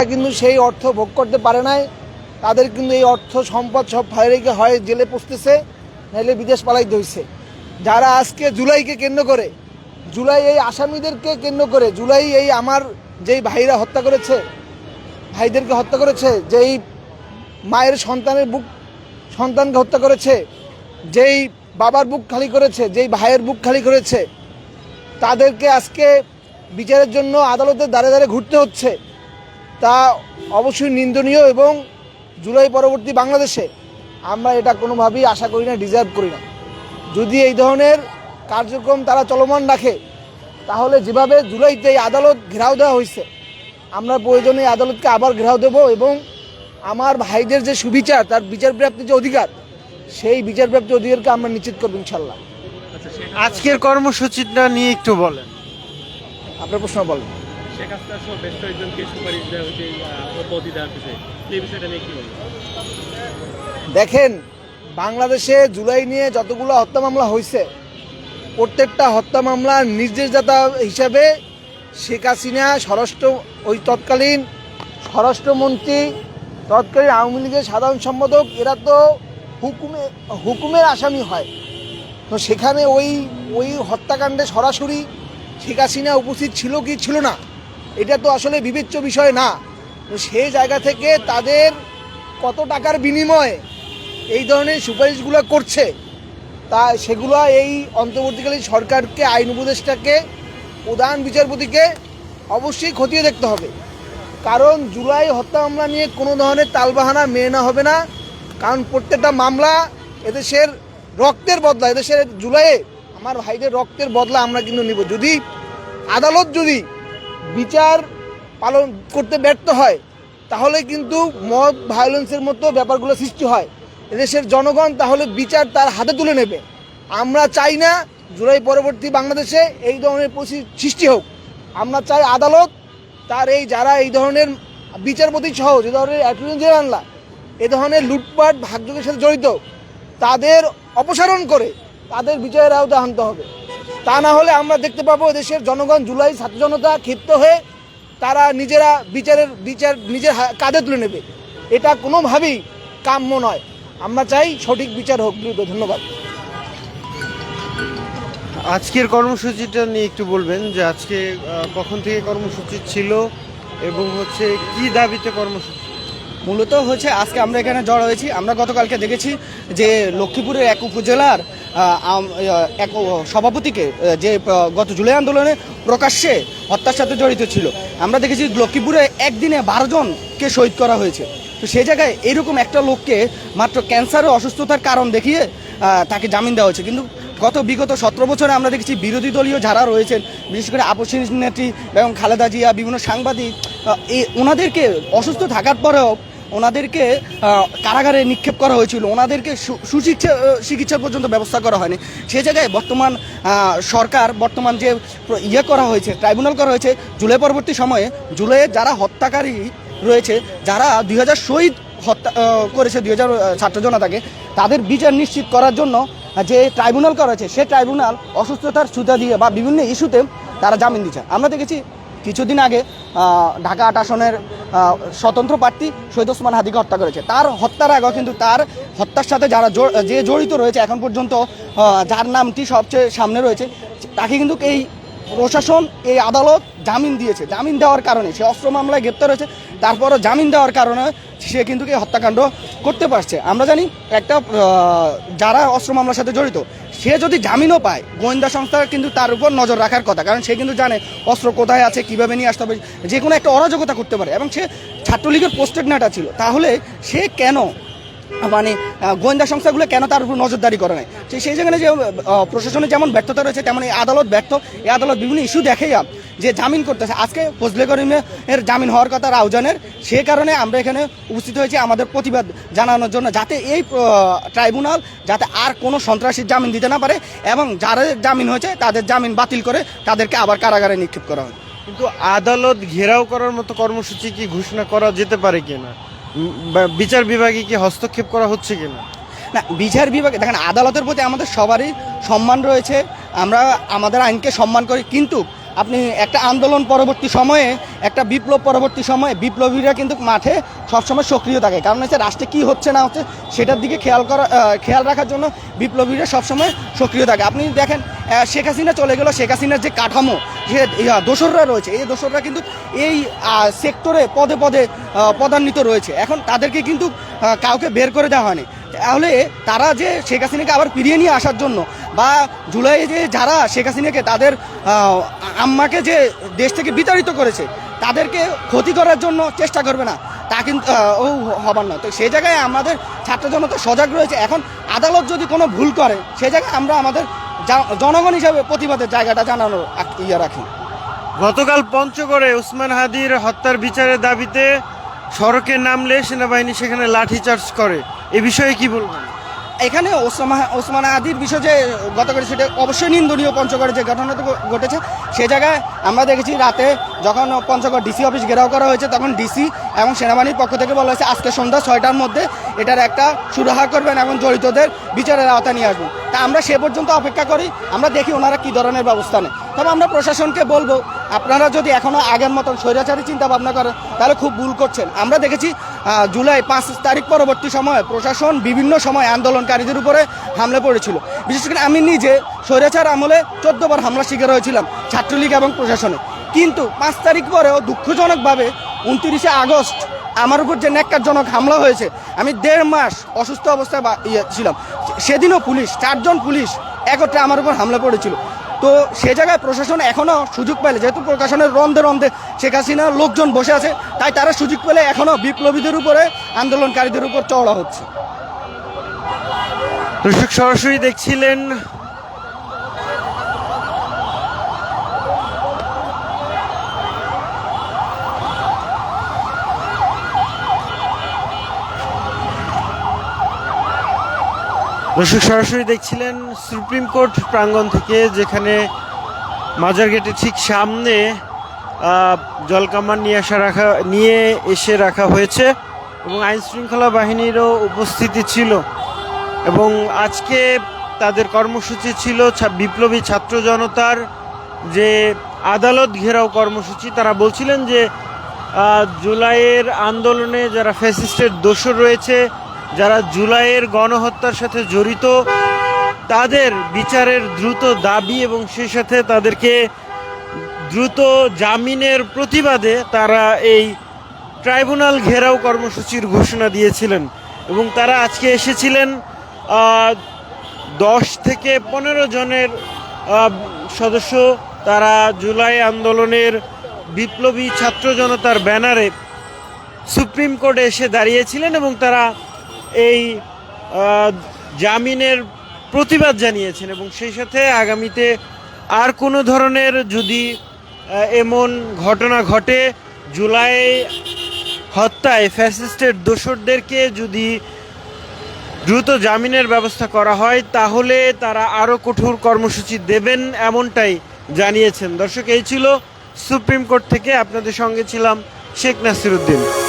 তারা কিন্তু সেই অর্থ ভোগ করতে পারে নাই। তাদের কিন্তু এই অর্থ সম্পদ সব রেখে হয়, জেলে পড়তেছে নাহলে বিদেশ পালাইতে হয়েছে যারা আজকে জুলাইকে কেন্দ্র করে, জুলাই এই আসামিদেরকে কেন্দ্র করে, জুলাই এই আমার যেই ভাইরা হত্যা করেছে, ভাইদেরকে হত্যা করেছে, যেই মায়ের সন্তানের বুক, সন্তানকে হত্যা করেছে, যেই বাবার বুক খালি করেছে, যেই ভাইয়ের বুক খালি করেছে, তাদেরকে আজকে বিচারের জন্য আদালতের দ্বারে দ্বারে ঘুরতে হচ্ছে। তা অবশ্যই নিন্দনীয় এবং জুলাই পরবর্তী বাংলাদেশে আমরা এটা কোনোভাবেই আশা করি না ডিজার্ভ করি না। যদি এই ধরনের কার্যক্রম তারা চলমান রাখে তাহলে যেভাবে জুলাইতে এই আদালত ঘেরাও দেওয়া হয়েছে আমরা প্রয়োজনে আদালতকে আবার ঘেরাও দেব এবং আমার ভাইদের যে সুবিচার তার বিচার প্রাপ্তির যে অধিকার সেই বিচার প্রাপ্তির অধিকারকে আমরা নিশ্চিত করব ইনশাল্লাহ আজকের কর্মসূচিটা নিয়ে একটু বলেন। আপনার প্রশ্ন বলেন। শেখ সহ বেশ কয়েকজনকে সুপারিশ দেওয়া হয়েছে পদে দেওয়ার এই বিষয়টা নিয়ে কি দেখেন, বাংলাদেশে জুলাই নিয়ে যতগুলো হত্যা মামলা হয়েছে, প্রত্যেকটা হত্যা মামলার নির্দেশদাতা হিসাবে শেখ হাসিনা স্বরাষ্ট্র, ওই তৎকালীন স্বরাষ্ট্রমন্ত্রী, তৎকালীন আওয়ামী লীগের সাধারণ সম্পাদক, এরা তো হুকুমে, হুকুমের আসামি হয়। তো সেখানে ওই ওই হত্যাকাণ্ডে সরাসরি শেখ হাসিনা উপস্থিত ছিল কি ছিল না? এটা তো আসলে বিবেচ্য বিষয় না। সেই জায়গা থেকে তাদের কত টাকার বিনিময়ে এই ধরনের সুপারিশগুলো করছে, তা সেগুলো এই অন্তর্বর্তীকালীন সরকারকে, আইন উপদেষ্টাকে, প্রধান বিচারপতিকে অবশ্যই খতিয়ে দেখতে হবে। কারণ জুলাই হত্যা মামলা নিয়ে কোনো ধরনের তালবাহানা মেনে না হবে না। কারণ প্রত্যেকটা মামলা এদেশের রক্তের বদলা, এদেশের জুলাইয়ে আমার ভাইদের রক্তের বদলা আমরা কিন্তু নিব। যদি আদালত যদি বিচার পালন করতে ব্যর্থ হয়, তাহলে কিন্তু মদ ভায়োলেন্সের মতো ব্যাপারগুলো সৃষ্টি হয়। এদেশের জনগণ তাহলে বিচার তার হাতে তুলে নেবে। আমরা চাই না জুলাই পরবর্তী বাংলাদেশে এই ধরনের সৃষ্টি হোক। আমরা চাই আদালত তার এই যারা এই ধরনের বিচারপতি সহ যে ধরনের অ্যাটর্নি জেনারেলরা এ ধরনের লুটপাট ভাগ্যের সাথে জড়িত, তাদের অপসারণ করে তাদের বিচারের আওতায় আনতে হবে। তা না হলে আমরা দেখতে পাবো দেশের জনগণ জুলাই ছাত্র জনতা ক্ষিপ্ত হয়ে তারা নিজেরা বিচারের বিচার নিজের কাঁধে তুলে নেবে। এটা কোনোভাবেই কাম্য নয়। আমরা চাই সঠিক বিচার হোক। দ্রুত ধন্যবাদ। আজকের কর্মসূচিটা নিয়ে একটু বলবেন যে আজকে কখন থেকে কর্মসূচি ছিল এবং হচ্ছে কি দাবিতে কর্মসূচি? মূলত হচ্ছে আজকে আমরা এখানে জড়ো হয়েছি। আমরা গতকালকে দেখেছি যে লক্ষ্মীপুরের এক উপজেলার এক সভাপতিকে যে গত জুলাই আন্দোলনে প্রকাশ্যে হত্যার সাথে জড়িত ছিল। আমরা দেখেছি লক্ষ্মীপুরে একদিনে বারো জনকে শহীদ করা হয়েছে। তো সেই জায়গায় এরকম একটা লোককে মাত্র ক্যান্সার অসুস্থতার কারণ দেখিয়ে তাকে জামিন দেওয়া হয়েছে। কিন্তু গত বিগত সতেরো বছরে আমরা দেখেছি বিরোধী দলীয় যারা রয়েছেন, বিশেষ করে আপসী নেত্রী এবং খালেদা জিয়া, বিভিন্ন সাংবাদিক এই ওনাদেরকে অসুস্থ থাকার পরেও ওনাদেরকে কারাগারে নিক্ষেপ করা হয়েছিল। ওনাদেরকে সু- সুচিকিৎসা চিকিৎসা পর্যন্ত ব্যবস্থা করা হয়নি। সে জায়গায় বর্তমান সরকার, বর্তমান যে ইয়ে করা হয়েছে, ট্রাইব্যুনাল করা হয়েছে, জুলাই পরবর্তী সময়ে জুলাইয়ে যারা হত্যাকারী রয়েছে, যারা দুই হাজার শহীদ হত্যা করেছে, দুই হাজার ছাত্র জনতাকে, তাদের বিচার নিশ্চিত করার জন্য যে ট্রাইব্যুনাল করা হয়েছে, সে ট্রাইব্যুনাল অসুস্থতার সুতা দিয়ে বা বিভিন্ন ইস্যুতে তারা জামিন দিচ্ছে আমরা দেখেছি কিছুদিন আগে ঢাকা আট আসনের স্বতন্ত্র প্রার্থী শহীদ ওসমান হাদিকে হত্যা করেছে। তার হত্যার আগেও কিন্তু তার হত্যার সাথে যারা যে জড়িত রয়েছে, এখন পর্যন্ত যার নামটি সবচেয়ে সামনে রয়েছে, তাকে কিন্তু এই প্রশাসন, এই আদালত জামিন দিয়েছে। জামিন দেওয়ার কারণে সে অস্ত্র মামলায় গ্রেপ্তার হয়েছে, তারপরও জামিন দেওয়ার কারণে সে কিন্তু এই হত্যাকাণ্ড করতে পারছে। আমরা জানি একটা যারা অস্ত্র মামলার সাথে জড়িত সে যদি জামিনও পায়, গোয়েন্দা সংস্থা কিন্তু তার উপর নজর রাখার কথা। কারণ সে কিন্তু জানে অস্ত্র কোথায় আছে, কীভাবে নিয়ে আসতে হবে, যে কোনো একটা অরাজকতা করতে পারে। এবং সে ছাত্রলীগের পোস্টেড নেটা ছিল। তাহলে সে কেন মানে গোয়েন্দা সংস্থাগুলো কেন তার উপর নজরদারি করে নাই? সেই জায়গায় যে প্রশাসনের যেমন ব্যর্থতা রয়েছে, তেমন এই আদালত ব্যর্থ। এই আদালত বিভিন্ন ইস্যু দেখেই যে জামিন করতেছে। আজকে ফজলে করিমের জামিন হওয়ার কথা রাউজানের। সে কারণে আমরা এখানে উপস্থিত হয়েছি আমাদের প্রতিবাদ জানানোর জন্য যাতে এই ট্রাইব্যুনাল যাতে আর কোনো সন্ত্রাসীর জামিন দিতে না পারে এবং যাদের জামিন হয়েছে তাদের জামিন বাতিল করে তাদেরকে আবার কারাগারে নিক্ষেপ করা হয়। কিন্তু আদালত ঘেরাও করার মতো কর্মসূচি কি ঘোষণা করা যেতে পারে কিনা? বিচার বিভাগে কি হস্তক্ষেপ করা হচ্ছে কিনা? না বিচার বিভাগে দেখেন আদালতের প্রতি আমাদের সবারই সম্মান রয়েছে। আমরা আমাদের আইনকে সম্মান করি কিন্তু আপনি একটা আন্দোলন পরবর্তী সময়ে, একটা বিপ্লব পরবর্তী সময়ে, বিপ্লবীরা কিন্তু মাঠে সবসময় সক্রিয় থাকে। কারণ হচ্ছে রাষ্ট্রে কী হচ্ছে না হচ্ছে, সেটার দিকে খেয়াল করা খেয়াল রাখার জন্য বিপ্লবীরা সবসময় সক্রিয় থাকে। আপনি দেখেন শেখ হাসিনা চলে গেল, শেখ হাসিনার যে কাঠামো যে দোসররা রয়েছে। এই দোসররা কিন্তু এই সেক্টরে পদে পদে পদান্বিত রয়েছে। এখন তাদেরকে কিন্তু কাউকে বের করে দেওয়া হয়নি। তাহলে তারা যে শেখ হাসিনাকে আবার ফিরিয়ে নিয়ে আসার জন্য বা জুলাই যে যারা শেখ হাসিনাকে তাদের আম্মাকে যে দেশ থেকে বিতাড়িত করেছে, তাদেরকে ক্ষতি করার জন্য চেষ্টা করবে না, তা কিন্তু ও হবার নয়। তো সেই জায়গায় আমাদের ছাত্র জনতা সজাগ রয়েছে। এখন আদালত যদি কোনো ভুল করে সেই জায়গায় আমরা আমাদের জনগণ হিসাবে প্রতিবাদের জায়গাটা জানানোর ইয়ে রাখি। গতকাল পঞ্চগড়ে উসমান হাদির হত্যার বিচারের দাবিতে সড়কে নামলে সেনাবাহিনী সেখানে লাঠিচার্জ করে। এ বিষয়ে কি বলবেন? এখানে ওসমা ওসমান আদির বিষয়ে যে গতকাল সেটা অবশ্যই নিন্দনীয় পঞ্চগড়ে যে ঘটনাটা ঘটেছে সে জায়গায় আমরা দেখেছি রাতে যখন পঞ্চগড় ডিসি অফিস ঘেরাও করা হয়েছে, তখন ডিসি এবং সেনাবাহিনীর পক্ষ থেকে বলা হয়েছে, আজকে সন্ধ্যা ছয়টার মধ্যে এটার একটা সুরাহা করবেন এবং জড়িতদের বিচারের আওতা নিয়ে আসবেন। তা আমরা সে পর্যন্ত অপেক্ষা করি, আমরা দেখি ওনারা কী ধরনের ব্যবস্থা নেয়। তবে আমরা প্রশাসনকে বলব আপনারা যদি এখনও আগের মতন স্বৈরাচারী চিন্তা ভাবনা করেন, তাহলে খুব ভুল করছেন। আমরা দেখেছি জুলাই পাঁচ তারিখ পরবর্তী সময়ে প্রশাসন বিভিন্ন সময় আন্দোলনকারীদের উপরে হামলা পড়েছিল বিশেষ করে আমি নিজে স্বৈরাচার আমলে চোদ্দ বার হামলা শিকার হয়েছিলাম, ছাত্রলীগ এবং প্রশাসনে। কিন্তু পাঁচ তারিখ পরেও দুঃখজনকভাবে উনত্রিশে আগস্ট আমার উপর যে ন্যাক্কারজনক হামলা হয়েছে, আমি দেড় মাস অসুস্থ অবস্থায় ইয়ে ছিলাম। সেদিনও পুলিশ, চারজন পুলিশ একত্রে আমার উপর হামলা পড়েছিল তো সে জায়গায় প্রশাসন এখনও সুযোগ পেলে যেহেতু প্রশাসনের রন্ধে রন্ধে শেখ হাসিনার লোকজন বসে আছে, তাই তারা সুযোগ পেলে এখনও বিপ্লবীদের উপরে, আন্দোলনকারীদের উপর চওড়া হচ্ছে। দর্শক সরাসরি দেখছিলেন দর্শক, সরাসরি দেখছিলেন সুপ্রিম কোর্ট প্রাঙ্গণ থেকে, যেখানে মাজার গেটের ঠিক সামনে জলকামান নিয়ে আসা রাখা, নিয়ে এসে রাখা হয়েছে এবং আইন শৃঙ্খলা বাহিনীরও উপস্থিতি ছিল। এবং আজকে তাদের কর্মসূচি ছিল বিপ্লবী ছাত্র জনতার যে আদালত ঘেরাও কর্মসূচি, তারা বলছিলেন যে জুলাইয়ের আন্দোলনে যারা ফ্যাসিস্টের দোষর রয়েছে যারা জুলাইয়ের গণহত্যার সাথে জড়িত, তাদের বিচারের দ্রুত দাবি এবং সেই সাথে তাদেরকে দ্রুত জামিনের প্রতিবাদে তারা এই ট্রাইব্যুনাল ঘেরাও কর্মসূচির ঘোষণা দিয়েছিলেন এবং তারা আজকে এসেছিলেন দশ থেকে পনেরো জনের সদস্য। তারা জুলাই আন্দোলনের বিপ্লবী ছাত্র জনতার ব্যানারে সুপ্রিম কোর্টে এসে দাঁড়িয়েছিলেন এবং তারা এই জামিনের প্রতিবাদ জানিয়েছেন এবং সেই সাথে আগামীতে আর কোনো ধরনের যদি এমন ঘটনা ঘটে, জুলাই হত্যায় ফ্যাসিস্টের দোসরদেরকে যদি দ্রুত জামিনের ব্যবস্থা করা হয়, তাহলে তারা আরও কঠোর কর্মসূচি দেবেন এমনটাই জানিয়েছেন। দর্শক, এই ছিল সুপ্রিম কোর্ট থেকে। আপনাদের সঙ্গে ছিলাম শেখ নাসিরুদ্দিন।